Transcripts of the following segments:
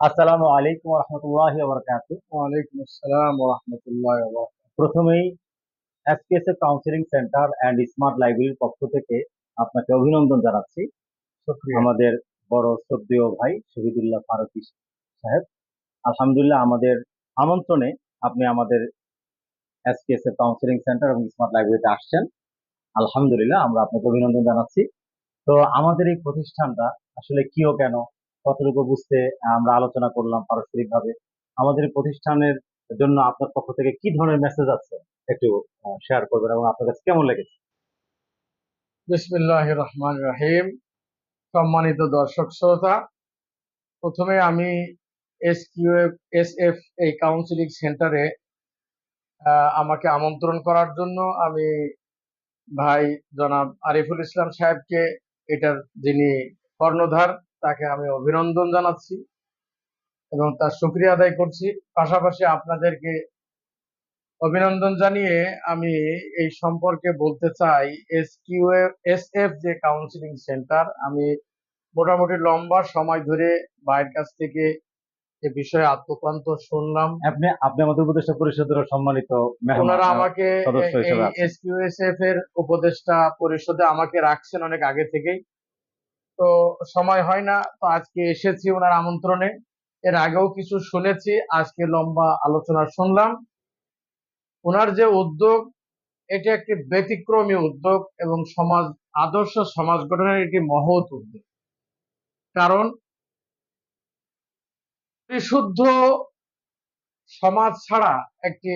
আসসালামু আলাইকুম রহমতুল্লাহ বরকাত ওয়ালাইকুম আসসালাম রাহমাতুল্লাহি। প্রথমেই SKSF counselling centre and smart লাইব্রেরির পক্ষ থেকে আপনাকে অভিনন্দন জানাচ্ছি। আমাদের বড় শ্রদ্ধেয় ভাই শহীদুল্লাহ ফারুকি সাহেব। আলহামদুলিল্লাহ আমাদের আমন্ত্রণে আপনি আমাদের এসকেএসএফ কাউন্সিলিং সেন্টার এবং স্মার্ট লাইব্রেরিতে আসছেন। আলহামদুলিল্লাহ আমরা আপনাকে অভিনন্দন জানাচ্ছি। তো আমাদের এই প্রতিষ্ঠানটা আসলে কি ও কেন? কতটুকু বুঝতে আমরা আলোচনা করলাম পারস্পরিকভাবে, আমাদের প্রতিষ্ঠানের জন্য আপনার পক্ষ থেকে কি ধরনের মেসেজ আছে একটু শেয়ার করবেন এবং আপনার কাছে কেমন লেগেছে? বিসমিল্লাহির রহমানির রহিম। সম্মানিত দর্শক শ্রোতা, প্রথমে আমি এস কিউ এস এফ এই কাউন্সিলিং সেন্টারে আমাকে আমন্ত্রণ করার জন্য আমি ভাই জনাব আরিফুল ইসলাম সাহেবকে, এটার যিনি কর্ণধার তাকে আমি অভিনন্দন জানাচ্ছি এবং তার শুক্রিয়া আদায় করছি। পাশাপাশি আপনাদেরকে অভিনন্দন জানিয়ে আমি এই সম্পর্কে বলতে চাই এস কিউ এস এফ যে কাউন্সিলিং সেন্টার আমি মোটামুটি লম্বা সময় ধরে ভাইয়ের কাছ থেকে এ বিষয়ে আত্মপ্রান্ত শুনলাম। আপনি আপনি আমাদের উপদেষ্টা পরিষদের সম্মানিত ওনারা আমাকে সদস্য হিসেবে আছেন। এস কিউ এস এফ এর উপদেষ্টা পরিষদে আমাকে রাখছেন অনেক আগে থেকেই। তো সময় হয় না, তো আজকে এসেছি ওনার আমন্ত্রণে। এর আগেও কিছু শুনেছি, আজকে লম্বা আলোচনা শুনলাম। ওনার যে উদ্যোগ, এটি একটি ব্যতিক্রমী উদ্যোগ এবং সমাজ, আদর্শ সমাজ গঠনের একটি মহৎ উদ্যোগ। কারণ বিশুদ্ধ সমাজ ছাড়া একটি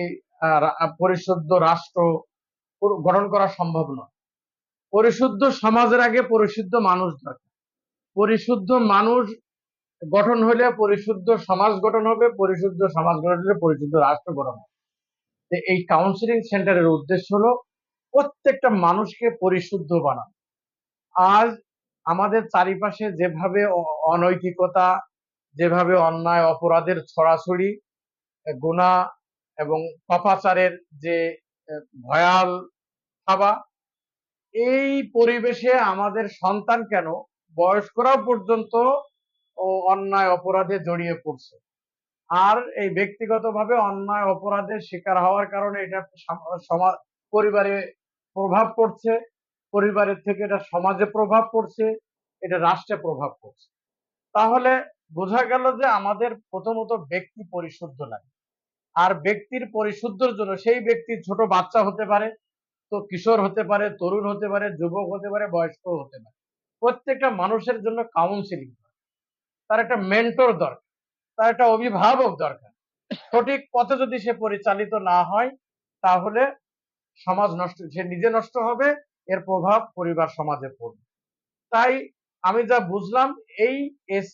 পরিশুদ্ধ রাষ্ট্র গঠন করা সম্ভব নয়। পরিশুদ্ধ সমাজের আগে পরিশুদ্ধ মানুষ দরকার। পরিশুদ্ধ মানুষ গঠন হলে পরিশুদ্ধ সমাজ গঠন হবে, পরিশুদ্ধ সমাজ গঠন হলে পরিশুদ্ধ রাষ্ট্র গঠন হবে। এই কাউন্সিলিং সেন্টারের উদ্দেশ্য হলো প্রত্যেকটা মানুষকে পরিশুদ্ধ বানানো। আজ আমাদের চারিপাশে যেভাবে অনৈতিকতা, যেভাবে অন্যায় অপরাধের ছড়াছড়ি, গুণা এবং পাপাচারের যে ভয়াল থাবা এই পরিবেশে আমাদের সন্তান কেন বয়স্করাও পর্যন্ত অন্যায় অপরাধে জড়িয়ে পড়ছে। আর এই ব্যক্তিগতভাবে অন্যায় অপরাধের শিকার হওয়ার কারণে এটা সমাজ পরিবারে প্রভাব পড়ছে, পরিবারের থেকে এটা সমাজে প্রভাব পড়ছে, এটা রাষ্ট্রে প্রভাব পড়ছে। তাহলে বোঝা গেল যে আমাদের প্রথমত ব্যক্তি পরিশুদ্ধ লাগে আর ব্যক্তির পরিশুদ্ধর জন্য সেই ব্যক্তি ছোট বাচ্চা হতে পারে, তো কিশোর হতে পারে, তরুণ হতে পারে, যুবক হতে পারে বয়স্ক হতে পারে। প্রত্যেকটা মানুষের জন্য কাউন্সিলিং তার একটা মেন্টর দরকার, তার একটা অভিভাবক দরকার। সঠিক পথে যদি সে পরিচালিত না হয়, তাহলে সমাজ নষ্ট, সে নিজে নষ্ট হবে, এর প্রভাব পরিবার সমাজে পড়বে। তাই আমি যা বুঝলাম, এই এস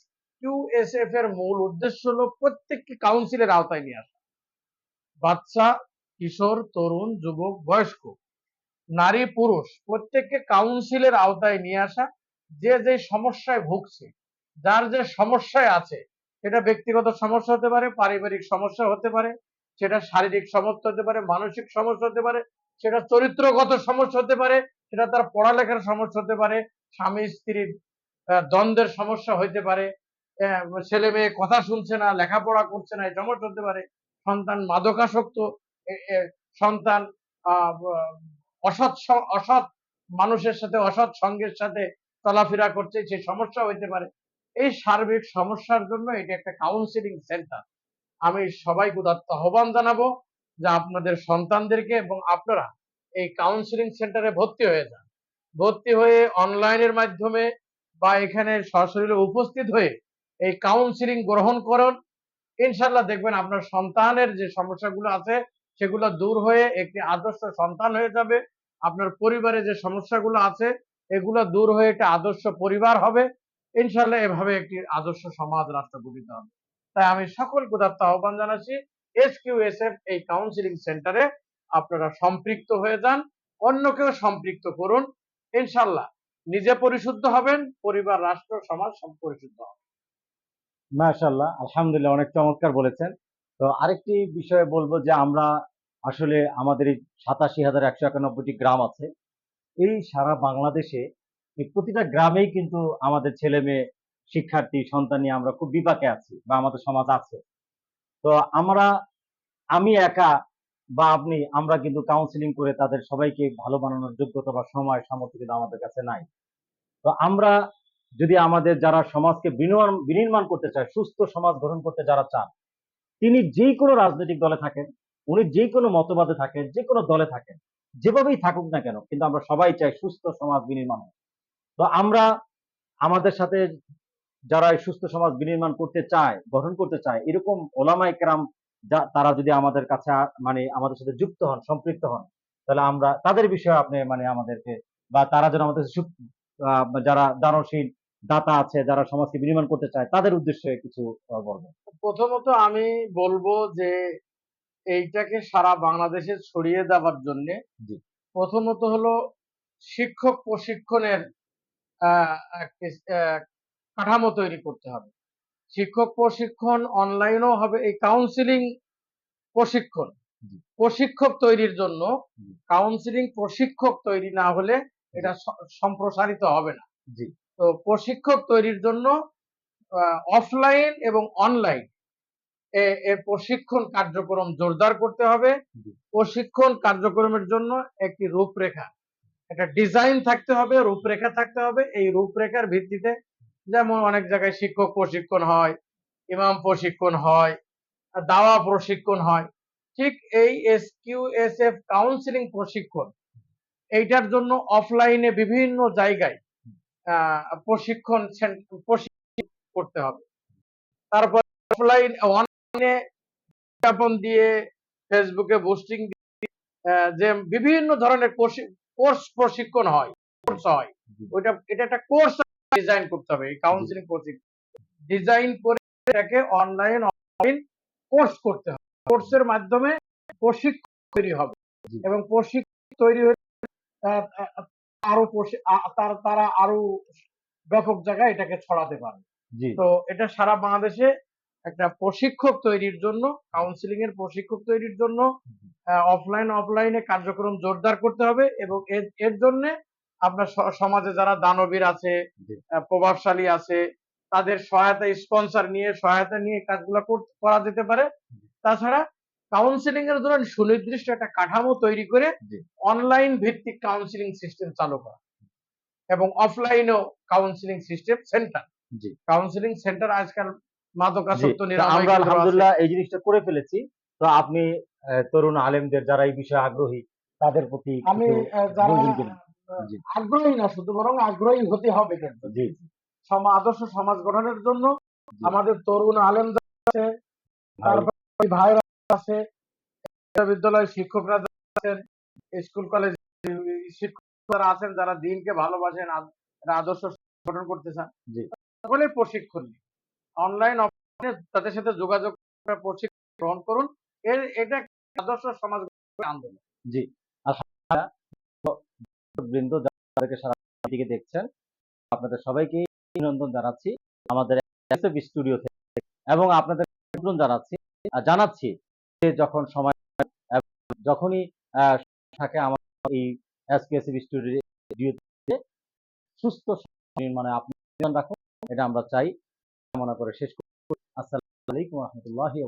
কিউ এস এফ এর মূল উদ্দেশ্য হলো প্রত্যেককে কাউন্সিলের আওতায় নিয়ে আসা। বাচ্চা, কিশোর, তরুণ, যুবক, বয়স্ক, নারী, পুরুষ, প্রত্যেককে কাউন্সিলের আওতায় নিয়ে আসা। যে যে সমস্যায় ভুগছে, যার যে সমস্যায় আছে, সেটা ব্যক্তিগত সমস্যা হতে পারে, পারিবারিক সমস্যা হতে পারে, সেটা শারীরিক সমস্যা হতে পারে, মানসিক সমস্যা হতে পারে, সেটা চরিত্রগত সমস্যা হতে পারে, সেটা তার পড়ালেখার সমস্যা হতে পারে, স্বামী স্ত্রীর দ্বন্দ্বের সমস্যা হইতে পারে ছেলে মেয়ে কথা শুনছে না, লেখাপড়া করছে না, এই সমস্যা হতে পারে, সন্তান মাদকাসক্ত সন্তান অসৎ অসৎ মানুষের সাথে, অসৎ সঙ্গের সাথে চলাফেরা করছে সেই সমস্যা হইতে পারে। এই সার্বিক সমস্যার জন্য এটা একটা কাউন্সিলিং সেন্টার আমি সবাইকে উদাত্ত আহ্বান জানাব যে আপনাদের সন্তানদেরকে এবং আপনারা এই কাউন্সিলিং সেন্টারে ভর্তি হয়ে যান। ভর্তি হয়ে অনলাইনের মাধ্যমে বা এখানে সরাসরি উপস্থিত হয়ে এই কাউন্সিলিং গ্রহণ করুন। ইনশাল্লাহ দেখবেন আপনার সন্তানের যে সমস্যাগুলো আছে, সেগুলো দূর হয়ে একটি আদর্শ সন্তান হয়ে যাবে। আপনার পরিবারে যে সমস্যাগুলো আছে এগুলো দূর হয়ে একটা আদর্শ পরিবার হবে। ইনশাল্লাহ এভাবে একটি আদর্শ সমাজ রাষ্ট্র গঠিত হবে। তাই আমি সকল ক্ষুধার্ত আহ্বান জানাচ্ছি এস কিউ এস এফ এই কাউন্সিলিং সেন্টারে আপনারা সম্পৃক্ত হয়ে যান অন্যকেও সম্পৃক্ত করুন। ইনশাল্লাহ নিজে পরিশুদ্ধ হবেন, পরিবার, রাষ্ট্র, সমাজ পরিশুদ্ধ হবে। মাশাল্লাহ আলহামদুলিল্লাহ অনেক চমৎকার বলেছেন। তো আরেকটি বিষয়ে বলব যে আমরা আসলে আমাদের সাতাশি হাজার একশো একানব্বইটি গ্রাম আছে। এই সারা বাংলাদেশে প্রতিটা গ্রামেই কিন্তু আমাদের ছেলে মেয়ে, শিক্ষার্থী, সন্তান নিয়ে আমরা খুব বিপাকে আছি বা আমাদের সমাজ আছে। তো আমরা, আমি একা বা আপনি, আমরা কিন্তু কাউন্সিলিং করে তাদের সবাইকে ভালো বানানোর যোগ্যতা বা সময়, সামর্থ্য কিন্তু আমাদের কাছে নাই। তো আমরা যদি আমাদের যারা সমাজকে বিনির্মাণ করতে চায়, সুস্থ সমাজ গঠন করতে যারা চান, তিনি যেই কোনো রাজনৈতিক দলে থাকেন, উনি যে কোনো মতবাদে থাকেন যে কোনো দলে থাকেন যেভাবেই থাকুক না কেন, কিন্তু আমরা সবাই চাই সুস্থ সমাজ বিনির্মাণ তো আমরা আমাদের সাথে যারা সুস্থ সমাজ বিনির্মাণ করতে চায়, গঠন করতে চায়, এরকম ওলামাই কেরাম তারা যদি আমাদের কাছে মানে আমাদের সাথে যুক্ত হন, সম্পৃক্ত হন, তাহলে আমরা তাদের বিষয়ে আপনি মানে আমাদেরকে বা তারা যেন আমাদের যারা দানশীল, দাতা আছে, যারা সমাজকে বিনির্মাণ করতে চায়, তাদের উদ্দেশ্যে কিছু বলবেন। প্রথমত আমি বলব যে এইটাকে সারা বাংলাদেশে ছড়িয়ে দেওয়ার জন্য জি। প্রথমত হলো শিক্ষক প্রশিক্ষণের কাঠামো তৈরি করতে হবে। শিক্ষক প্রশিক্ষণ অনলাইনও হবে এই কাউন্সিলিং প্রশিক্ষণ। প্রশিক্ষক তৈরির জন্য। কাউন্সিলিং প্রশিক্ষক তৈরি না হলে এটা সম্প্রসারিত হবে না। জি। তো প্রশিক্ষক তৈরির জন্য অফলাইন এবং অনলাইন প্রশিক্ষণ কার্যক্রম জোরদার করতে হবে। প্রশিক্ষণ কার্যক্রমের জন্য একটি রূপরেখা। একটা ডিজাইন থাকতে হবে রূপরেখা থাকতে হবে। এই রূপরেখার ভিত্তিতে যেমন অনেক জায়গায় শিক্ষক প্রশিক্ষণ হয় ইমাম প্রশিক্ষণ হয় দাওয়া প্রশিক্ষণ হয়। ঠিক এই S Q S F counselling প্রশিক্ষণ এইটার জন্য অফলাইনে বিভিন্ন জায়গায় আহ, প্রশিক্ষণ প্রশিক্ষণ করতে হবে। তারপর অফলাইন বিজ্ঞাপন দিয়ে ফেসবুকে বুস্টিং যে বিভিন্ন ধরনের কোর্স প্রশিক্ষণ হয় কোর্স হয় ওইটা এটা একটা কোর্স ডিজাইন করতে হবে কাউন্সিলিং প্রশিক্ষণ ডিজাইন করে এটাকে অনলাইন অফলাইন কোর্স করতে হবে। কোর্সের মাধ্যমে প্রশিক্ষণ তৈরি হবে এবং প্রশিক্ষণ তৈরি হয়ে আরও তার- তারা আরও ব্যাপক জায়গায় এটাকে ছড়াতে পারে তো এটা সারা বাংলাদেশে একটা প্রশিক্ষক তৈরির জন্য কাউন্সিলিং এর প্রশিক্ষক তৈরির জন্য অফলাইন অফলাইনে কার্যক্রম জোরদার করতে হবে এবং এর জন্য আপনার সমাজে যারা দানবীর আছে প্রভাবশালী আছে তাদের সহায়তা স্পন্সর নিয়ে সহায়তা নিয়ে কাজগুলো কর- যেতে পারে। তাছাড়া কাউন্সিলিং এর জন্য সুনির্দিষ্ট একটা কাঠামো তৈরি করে অনলাইন ভিত্তিক কাউন্সিলিং সিস্টেম চালু করা এবং অফলাইনেও counselling system centre counselling centre আজকাল মাদকাসক্ত আমরা। আলহামদুলিল্লাহ এই জিনিসটা করে ফেলেছি। তো আপনি তরুণ আলেমদের যারা এই বিষয়ে আগ্রহী তাদের প্রতি আমি যারা। আগ্রহী না শুধু বরং আগ্রহী হতে হবে সম- আদর্শ সমাজ গঠনের জন্য আমাদের তরুণ আলেম আছে ভাই, ভাইরা আছে বিদ্যালয় শিক্ষকরা আছেন স্কুল কলেজ শিক্ষক যারা আছেন যারা দিনকে ভালোবাসেন আদর্শ গঠন করতে চান সকলে প্রশিক্ষণ অনলাইন অফলাইনে তাদের সাথে যোগাযোগ গ্রহণ করুন। এর, এটা আদর্শ সমাজ আন্দোলন। জি। বৃন্দ যাদেরকে সারা দিকে দেখছেন, আপনাদের সবাইকে অভিনন্দন জানাচ্ছি। আমাদের স্টুডিও থেকে এবং আপনাদের অভিনন্দন জানাচ্ছি জানাচ্ছি যে যখন সময় যখনই থাকে আমার এই এসকেএসএফ স্টুডিও সুস্থ নির্মাণে আপনি রাখুন। এটা আমরা চাই। কামনা করে শেষ করি আসসালামু আলাইকুম রহমতুল্লাহি